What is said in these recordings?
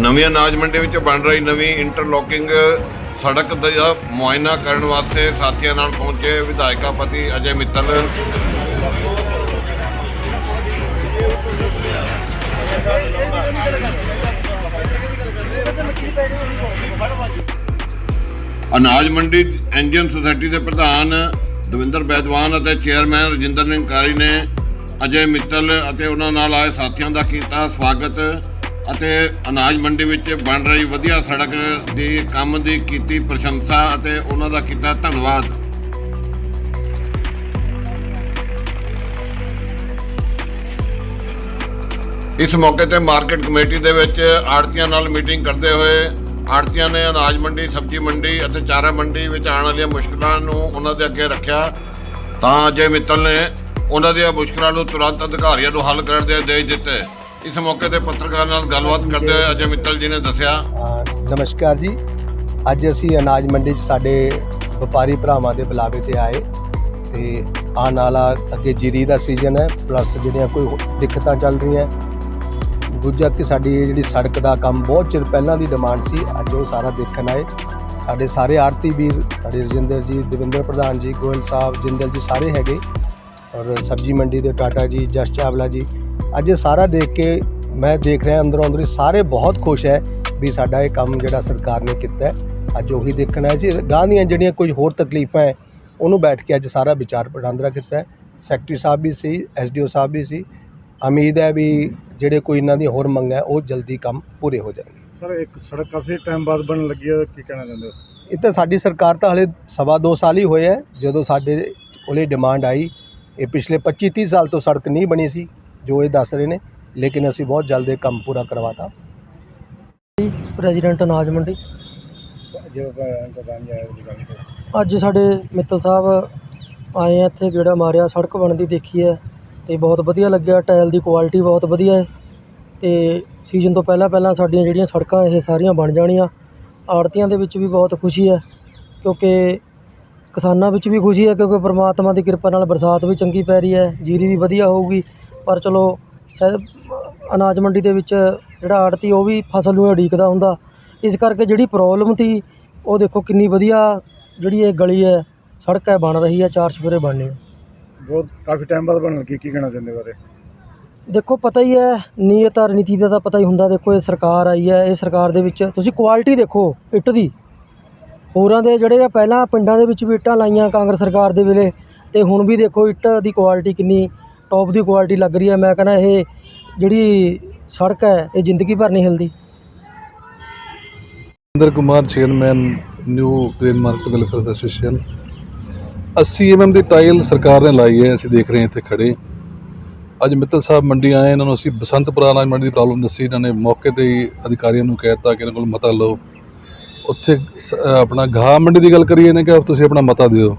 ਨਵੀਂ ਅਨਾਜ ਮੰਡੀ ਵਿੱਚ ਬਣ ਰਹੀ ਨਵੀਂ ਇੰਟਰਲੋਕਿੰਗ ਸੜਕ ਦਾ ਮੁਆਇਨਾ ਕਰਨ ਵਾਸਤੇ ਸਾਥੀਆਂ ਨਾਲ ਪਹੁੰਚੇ ਵਿਧਾਇਕਾ ਪਤੀ ਅਜੇ ਮਿੱਤਲ। ਅਨਾਜ ਮੰਡੀ ਇੰਡੀਅਨ ਸੁਸਾਇਟੀ ਦੇ ਪ੍ਰਧਾਨ ਦਵਿੰਦਰ ਬੈਦਵਾਨ ਅਤੇ ਚੇਅਰਮੈਨ ਰਜਿੰਦਰ ਸਿੰਘ ਨੇ ਅਜੇ ਮਿੱਤਲ ਅਤੇ ਉਹਨਾਂ ਨਾਲ ਆਏ ਸਾਥੀਆਂ ਦਾ ਕੀਤਾ ਸਵਾਗਤ। ਅਤੇ ਅਨਾਜ ਮੰਡੀ ਵਿੱਚ ਬਣ ਰਹੀ ਵਧੀਆ ਸੜਕ ਦੀ ਕੰਮ ਦੀ ਕੀਤੀ ਪ੍ਰਸ਼ੰਸਾ ਅਤੇ ਉਹਨਾਂ ਦਾ ਕੀਤਾ ਧੰਨਵਾਦ। ਇਸ ਮੌਕੇ ਤੇ ਮਾਰਕੀਟ ਕਮੇਟੀ ਦੇ ਵਿੱਚ ਆੜਤੀਆਂ ਨਾਲ ਮੀਟਿੰਗ ਕਰਦੇ ਹੋਏ ਆੜਤੀਆਂ ਨੇ ਅਨਾਜ ਮੰਡੀ, ਸਬਜ਼ੀ ਮੰਡੀ ਅਤੇ ਚਾਰਾ ਮੰਡੀ ਵਿੱਚ ਆਉਣ ਵਾਲੀਆਂ ਮੁਸ਼ਕਲਾਂ ਨੂੰ ਉਹਨਾਂ ਦੇ ਅੱਗੇ ਰੱਖਿਆ। ਤਾਂ ਅਜੇ ਮਿੱਤਲ ਨੇ ਉਹਨਾਂ ਦੀਆਂ ਮੁਸ਼ਕਲਾਂ ਨੂੰ ਤੁਰੰਤ ਅਧਿਕਾਰੀਆਂ ਨੂੰ ਹੱਲ ਕਰਨ ਦੇ ਆਦੇਸ਼ ਦਿੱਤੇ। ਇਸ ਮੌਕੇ ਤੇ ਪੱਤਰਕਾਰਾਂ ਨਾਲ ਗੱਲਬਾਤ ਕਰਦੇ ਹੋਏ ਅਜੇ ਮਿੱਤਲ ਜੀ ਨੇ ਦੱਸਿਆ। ਨਮਸਕਾਰ ਜੀ। ਅੱਜ ਅਸੀਂ ਅਨਾਜ ਮੰਡੀ 'ਚ ਸਾਡੇ ਵਪਾਰੀ ਭਰਾਵਾਂ ਦੇ ਬੁਲਾਵੇ ਤੇ ਆਏ ਤੇ ਆਉਣ ਵਾਲਾ ਅੱਗੇ ਜੀਰੀ ਦਾ ਸੀਜ਼ਨ ਹੈ ਪਲੱਸ ਜਿਹੜੀਆਂ ਕੋਈ ਦਿੱਕਤਾਂ ਚੱਲ ਰਹੀਆਂ। ਦੂਜਾ ਕਿ ਸਾਡੀ ਇਹ ਜਿਹੜੀ ਸੜਕ ਦਾ ਕੰਮ ਬਹੁਤ ਚਿਰ ਪਹਿਲਾਂ ਦੀ ਡਿਮਾਂਡ ਸੀ, ਅੱਜ ਉਹ ਸਾਰਾ ਦੇਖਣ ਆਏ। ਸਾਡੇ ਸਾਰੇ ਆਰਤੀ ਵੀਰ, ਸਾਡੇ ਰਜਿੰਦਰ ਜੀ, ਦਵਿੰਦਰ ਪ੍ਰਧਾਨ ਜੀ ਗੋਇਲ ਸਾਹਿਬ, ਜਿੰਦਲ ਜੀ ਸਾਰੇ ਹੈਗੇ। ਔਰ ਸਬਜੀ ਮੰਡੀ ਦੇ ਟਾਟਾ ਜੀ, ਜਸ ਚਾਵਲਾ ਜੀ ਅੱਜ ਇਹ ਸਾਰਾ ਦੇਖ ਕੇ ਮੈਂ ਦੇਖ ਰਿਹਾ ਅੰਦਰੋਂ ਅੰਦਰੀ ਸਾਰੇ ਬਹੁਤ ਖੁਸ਼ ਹੈ ਵੀ ਸਾਡਾ ਇਹ ਕੰਮ ਜਿਹੜਾ ਸਰਕਾਰ ਨੇ ਕੀਤਾ ਹੈ ਅੱਜ ਉਹੀ ਦੇਖਣ ਆਏ ਸੀ। ਗਾਂ ਦੀਆਂ ਜਿਹੜੀਆਂ ਕੋਈ ਹੋਰ ਤਕਲੀਫਾਂ ਹੈ ਉਹਨੂੰ ਬੈਠ ਕੇ ਅੱਜ ਸਾਰਾ ਵਿਚਾਰ ਵਟਾਂਦਰਾ ਕੀਤਾ ਹੈ। ਸੈਕਟਰੀ ਸਾਹਿਬ ਵੀ ਸੀ ਐਸਡੀਓ ਸਾਹਿਬ ਵੀ ਸੀ। ਉਮੀਦ ਹੈ ਵੀ ਜਿਹੜੇ ਕੋਈ ਇਹਨਾਂ ਦੀ ਹੋਰ ਮੰਗਾਂ ਹੈ ਉਹ ਜਲਦੀ ਕੰਮ ਪੂਰੇ ਹੋ ਜਾਣਗੇ। ਸਰ ਇੱਕ ਸੜਕ ਕਾਫੀ ਟਾਈਮ ਬਾਅਦ ਬਣਨ ਲੱਗੀ ਹੈ ਕੀ ਕਹਿਣਾ ਚਾਹੁੰਦੇ ਹੋ? ਇਹ ਤਾਂ ਸਾਡੀ ਸਰਕਾਰ ਤਾਂ ਹਲੇ ਸਵਾ ਦੋ ਸਾਲ ਹੀ ਹੋਏ ਹੈ। ਜਦੋਂ ਸਾਡੇ ਕੋਲੇ ਡਿਮਾਂਡ ਆਈ ਇਹ ਪਿਛਲੇ 25 30 ਸਾਲ ਤੋਂ ਸੜਕ ਨਹੀਂ ਬਣੀ ਸੀ। ਜੋ ਇਹ ਦੱਸ ਰਹੇ ਨੇ ਲੇਕਿਨ ਅਸੀਂ ਬਹੁਤ ਜਲਦ ਇਹ ਕੰਮ ਪੂਰਾ ਕਰਵਾਤਾ। ਪ੍ਰੈਜ਼ੀਡੈਂਟ ਅਨਾਜ ਮੰਡੀ। ਅੱਜ ਸਾਡੇ ਮਿੱਤਲ ਸਾਹਿਬ ਆਏ ਆ ਇੱਥੇ ਗੇੜਾ ਮਾਰਿਆ ਸੜਕ ਬਣਦੀ ਦੇਖੀ ਹੈ ਤੇ ਬਹੁਤ ਵਧੀਆ ਲੱਗਿਆ ਟਾਇਲ ਦੀ ਕੁਆਲਿਟੀ ਬਹੁਤ ਵਧੀਆ ਹੈ। ਤੇ ਸੀਜ਼ਨ ਤੋਂ ਪਹਿਲਾਂ ਪਹਿਲਾਂ ਸਾਡੀਆਂ ਜਿਹੜੀਆਂ ਸੜਕਾਂ ਇਹ ਸਾਰੀਆਂ ਬਣ ਜਾਣੀਆਂ। ਆੜਤੀਆਂ ਦੇ ਵਿੱਚ ਵੀ ਬਹੁਤ ਖੁਸ਼ੀ ਹੈ ਕਿਉਂਕਿ ਕਿਸਾਨਾਂ ਵਿੱਚ ਵੀ ਖੁਸ਼ੀ ਹੈ ਕਿਉਂਕਿ ਪ੍ਰਮਾਤਮਾ ਦੀ ਕਿਰਪਾ ਨਾਲ ਬਰਸਾਤ ਵੀ ਚੰਗੀ ਪੈ ਰਹੀ ਹੈ ਜੀਰੀ ਵੀ ਵਧੀਆ ਹੋਊਗੀ। ਪਰ ਚਲੋ ਸ਼ਾਇਦ ਅਨਾਜ ਮੰਡੀ ਦੇ ਵਿੱਚ ਜਿਹੜਾ ਆੜਤੀ ਉਹ ਵੀ ਫਸਲ ਨੂੰ ਉਡੀਕਦਾ ਹੁੰਦਾ। ਇਸ ਕਰਕੇ ਜਿਹੜੀ ਪ੍ਰੋਬਲਮ ਸੀ ਉਹ ਦੇਖੋ ਕਿੰਨੀ ਵਧੀਆ ਜਿਹੜੀ ਇਹ ਗਲੀ ਹੈ ਸੜਕ ਹੈ ਬਣ ਰਹੀ ਹੈ ਚਾਰ ਸਫੇਰੇ ਬਣਨੇ ਆ। ਬਹੁਤ ਕਾਫੀ ਟਾਈਮ ਬਾਅਦ ਬਣਨ ਲੱਗੀ ਕੀ ਕਹਿਣਾ ਚਾਹੁੰਦੇ ਬਾਰੇ? ਦੇਖੋ ਪਤਾ ਹੀ ਹੈ ਨੀਅਤ ਔਰ ਨੀਤੀ ਦਾ ਤਾਂ ਪਤਾ ਹੀ ਹੁੰਦਾ। ਦੇਖੋ ਇਹ ਸਰਕਾਰ ਆਈ ਹੈ ਇਹ ਸਰਕਾਰ ਦੇ ਵਿੱਚ ਤੁਸੀਂ ਕੁਆਲਿਟੀ ਦੇਖੋ ਇੱਟ ਦੀ। ਹੋਰਾਂ ਦੇ ਜਿਹੜੇ ਆ ਪਹਿਲਾਂ ਪਿੰਡਾਂ ਦੇ ਵਿੱਚ ਵੀ ਇੱਟਾਂ ਲਾਈਆਂ ਕਾਂਗਰਸ ਸਰਕਾਰ ਦੇ ਵੇਲੇ ਤੇ ਹੁਣ ਵੀ ਦੇਖੋ ਇੱਟ ਦੀ ਕੁਆਲਿਟੀ ਕਿੰਨੀ ਟੌਪ ਦੀ ਕੁਆਲਿਟੀ ਲੱਗ ਰਹੀ ਹੈ। ਮੈਂ ਕਹਿੰਦਾ ਇਹ ਜਿਹੜੀ ਸੜਕ ਹੈ, ਇਹ ਜ਼ਿੰਦਗੀ ਭਰ ਨਹੀਂ ਹਿਲਦੀ। Inder Kumar chairman new grain market welfare association 80 mm ਦੀ ਟਾਈਲ ਸਰਕਾਰ ਨੇ ਲਾਈ ਹੈ, ਅਸੀਂ ਦੇਖ ਰਹੇ ਹਾਂ ਇੱਥੇ ਖੜੇ ਅੱਜ ਮਿੱਤਲ ਸਾਹਿਬ ਮੰਡੀ ਆਏ ਇਹਨਾਂ ਨੂੰ ਅਸੀਂ ਬਸੰਤਪੁਰਾ ਅਨਾਜ ਮੰਡੀ ਦੀ ਪ੍ਰੋਬਲਮ ਦੱਸੀ, ਇਹਨਾਂ ਨੇ ਮੌਕੇ ਤੇ ਹੀ ਅਧਿਕਾਰੀਆਂ ਨੂੰ ਕਹਿ ਦਿੱਤਾ ਕਿ ਇਹਨਾਂ ਕੋਲ ਮਤਾ ਲਓ। ਉੱਥੇ ਆਪਣਾ ਗਾਹ ਮੰਡੀ ਦੀ ਗੱਲ ਕਰੀਏ, ਇਹਨੇ ਕਿ ਤੁਸੀਂ ਆਪਣਾ ਮਤਾ ਦਿਓ।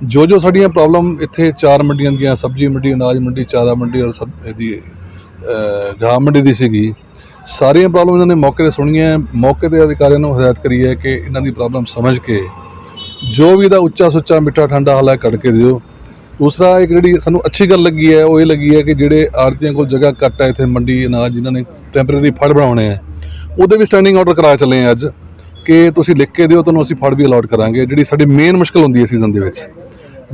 ਜੋ ਜੋ ਸਾਡੀਆਂ ਪ੍ਰੋਬਲਮ ਇੱਥੇ ਚਾਰ ਮੰਡੀਆਂ ਦੀਆਂ ਸਬਜ਼ੀ ਮੰਡੀ ਅਨਾਜ ਮੰਡੀ ਚਾਰਾ ਮੰਡੀ ਔਰ ਸਬ ਇਹਦੀ ਅਹ, ਗਾਹ ਮੰਡੀ ਦੀ ਸੀਗੀ ਸਾਰੀਆਂ ਪ੍ਰੋਬਲਮ ਇਹਨਾਂ ਨੇ ਮੌਕੇ ਤੇ ਸੁਣੀਆਂ। ਮੌਕੇ ਤੇ ਅਧਿਕਾਰੀਆਂ ਨੂੰ ਹਦਾਇਤ ਕਰੀ ਹੈ ਕਿ ਇਹਨਾਂ ਦੀ ਪ੍ਰੋਬਲਮ ਸਮਝ ਕੇ ਜੋ ਵੀ ਇਹਦਾ ਉੱਚਾ ਸੁੱਚਾ ਮਿੱਠਾ ਠੰਡਾ ਹਾਲਾ ਹੈ ਕੱਢ ਕੇ ਦਿਓ। ਦੂਸਰਾ ਇੱਕ ਜਿਹੜੀ ਸਾਨੂੰ ਅੱਛੀ ਗੱਲ ਲੱਗੀ ਹੈ ਉਹ ਇਹ ਲੱਗੀ ਹੈ ਕਿ ਜਿਹੜੇ ਆੜਤੀਆਂ ਕੋਲ ਜਗ੍ਹਾ ਘੱਟ ਹੈ ਇੱਥੇ ਮੰਡੀ ਅਨਾਜ ਜਿਨ੍ਹਾਂ ਨੇ ਟੈਂਪਰੇਰੀ ਫੜ ਬਣਾਉਣੇ ਆ ਉਹਦੇ ਵੀ ਸਟੈਂਡਿੰਗ ਆਰਡਰ ਕਰਾ ਚੱਲੇ ਆ ਅੱਜ ਕਿ ਤੁਸੀਂ ਲਿਖ ਕੇ ਦਿਓ ਤੁਹਾਨੂੰ ਅਸੀਂ ਫੜ ਵੀ ਅਲਾਟ ਕਰਾਂਗੇ। ਜਿਹੜੀ ਸਾਡੀ ਮੇਨ ਮੁਸ਼ਕਲ ਹੁੰਦੀ ਹੈ ਸੀਜ਼ਨ ਦੇ ਵਿੱਚ।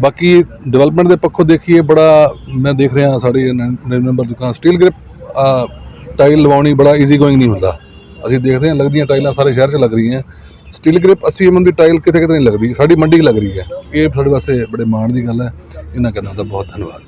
ਬਾਕੀ ਡਿਵੈਲਪਮੈਂਟ ਦੇ ਪੱਖੋਂ ਦੇਖੀਏ, ਬੜਾ ਮੈਂ ਦੇਖ ਰਿਹਾ ਸਾਡੇ ਨੰਬਰ ਦੁਕਾਨ ਸਟੀਲ ਗ੍ਰਿਪ ਟਾਈਲ ਲਵਾਉਣੀ ਬੜਾ ਈਜ਼ੀ ਗੋਇੰਗ ਨਹੀਂ ਹੁੰਦਾ। ਅਸੀਂ ਦੇਖਦੇ ਹਾਂ, ਲੱਗਦੀਆਂ ਟਾਈਲਾਂ ਸਾਰੇ ਸ਼ਹਿਰ 'ਚ ਲੱਗ ਰਹੀਆਂ। ਸਟੀਲ ਗ੍ਰਿਪ 80 mm ਦੀ ਟਾਈਲ ਕਿਤੇ ਕਿਤੇ ਨਹੀਂ ਲੱਗਦੀ, ਸਾਡੀ ਮੰਡੀ ਲੱਗ ਰਹੀ ਹੈ। ਇਹ ਸਾਡੇ ਵਾਸਤੇ ਬੜੇ ਮਾਣ ਦੀ ਗੱਲ ਹੈ। ਇਹਨਾਂ ਕਰਨਾ ਦਾ ਬਹੁਤ ਧੰਨਵਾਦ।